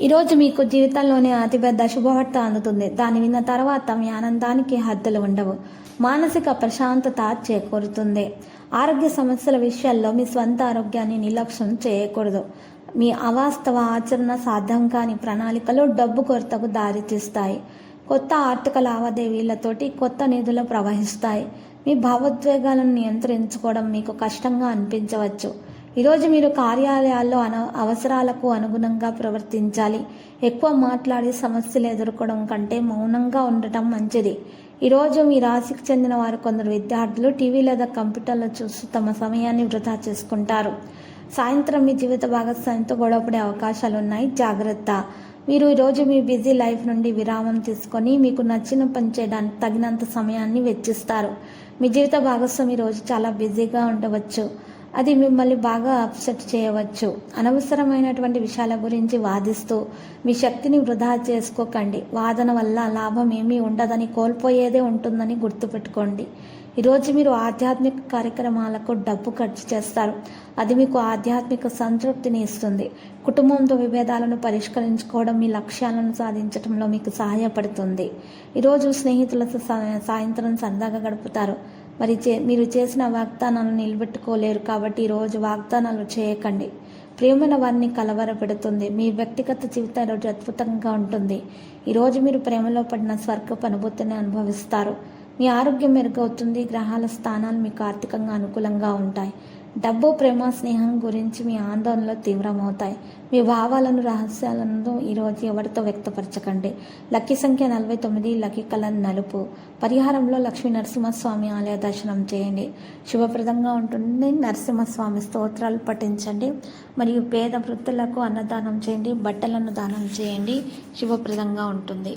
ఈరోజు మీకు జీవితంలోనే అతిపెద్ద శుభవార్త అందుతుంది. దాని విన్న తర్వాత మీ ఆనందానికి హద్దులు ఉండవు. మానసిక ప్రశాంతత చేకూరుతుంది. ఆరోగ్య సమస్యల విషయాల్లో మీ స్వంత ఆరోగ్యాన్ని నిర్లక్ష్యం చేయకూడదు. మీ అవాస్తవ ఆచరణ సాధ్యం కాని ప్రణాళికలు డబ్బు కొరతకు దారితీస్తాయి. కొత్త ఆర్థిక లావాదేవీలతోటి కొత్త నిధులు ప్రవహిస్తాయి. మీ భావోద్వేగాలను నియంత్రించుకోవడం మీకు కష్టంగా అనిపించవచ్చు. ఈరోజు మీరు కార్యాలయాల్లో అన అవసరాలకు అనుగుణంగా ప్రవర్తించాలి. ఎక్కువ మాట్లాడి సమస్యలు ఎదుర్కోవడం కంటే మౌనంగా ఉండటం మంచిది. ఈరోజు మీ రాశికి చెందిన వారు కొందరు విద్యార్థులు టీవీ లేదా కంప్యూటర్లో చూస్తూ తమ సమయాన్ని వృధా చేసుకుంటారు. సాయంత్రం మీ జీవిత భాగస్వామితో గొడవపడే అవకాశాలు ఉన్నాయి. జాగ్రత్త. మీరు ఈరోజు మీ బిజీ లైఫ్ నుండి విరామం తీసుకొని మీకు నచ్చిన పని చేయడానికి తగినంత సమయాన్ని వెచ్చిస్తారు. మీ జీవిత భాగస్వామి రోజు చాలా బిజీగా ఉండవచ్చు. అది మిమ్మల్ని బాగా అప్సెట్ చేయవచ్చు. అనవసరమైనటువంటి విషయాల గురించి వాదిస్తూ మీ శక్తిని వృధా చేసుకోకండి. వాదన వల్ల లాభం ఏమీ ఉండదని కోల్పోయేదే ఉంటుందని గుర్తుపెట్టుకోండి. ఈరోజు మీరు ఆధ్యాత్మిక కార్యక్రమాలకు డబ్బు ఖర్చు చేస్తారు. అది మీకు ఆధ్యాత్మిక సంతృప్తిని ఇస్తుంది. కుటుంబంతో విభేదాలను పరిష్కరించుకోవడం మీ లక్ష్యాలను సాధించడంలో మీకు సహాయపడుతుంది. ఈరోజు స్నేహితులతో సా- సాయంత్రం సరదాగా గడుపుతారు. మరి చే మీరు చేసిన వాగ్దానాలను నిలబెట్టుకోలేరు కాబట్టి ఈరోజు వాగ్దానాలు చేయకండి. ప్రియమైన వారిని కలవరపెడుతుంది. మీ వ్యక్తిగత జీవితం ఈరోజు అద్భుతంగా ఉంటుంది. ఈరోజు మీరు ప్రేమలో పడిన స్వర్గపు అనుభూతిని అనుభవిస్తారు. మీ ఆరోగ్యం మెరుగవుతుంది గ్రహాల స్థానాలు మీకు ఆర్థికంగా అనుకూలంగా ఉంటాయి. డబ్బు ప్రేమ స్నేహం గురించి మీ ఆందోళనలు తీవ్రమవుతాయి. మీ భావాలను రహస్యాలను ఈరోజు ఎవరితో వ్యక్తపరచకండి? లక్కీ సంఖ్య నలభై తొమ్మిది లక్కీ కలర్ నలుపు. పరిహారంలో లక్ష్మీ నరసింహస్వామి ఆలయ దర్శనం చేయండి. శుభప్రదంగా ఉంటుంది. నరసింహస్వామి స్తోత్రాలు పఠించండి. మరియు పేద వృత్తులకు అన్నదానం చేయండి. బట్టలను దానం చేయండి. శుభప్రదంగా ఉంటుంది.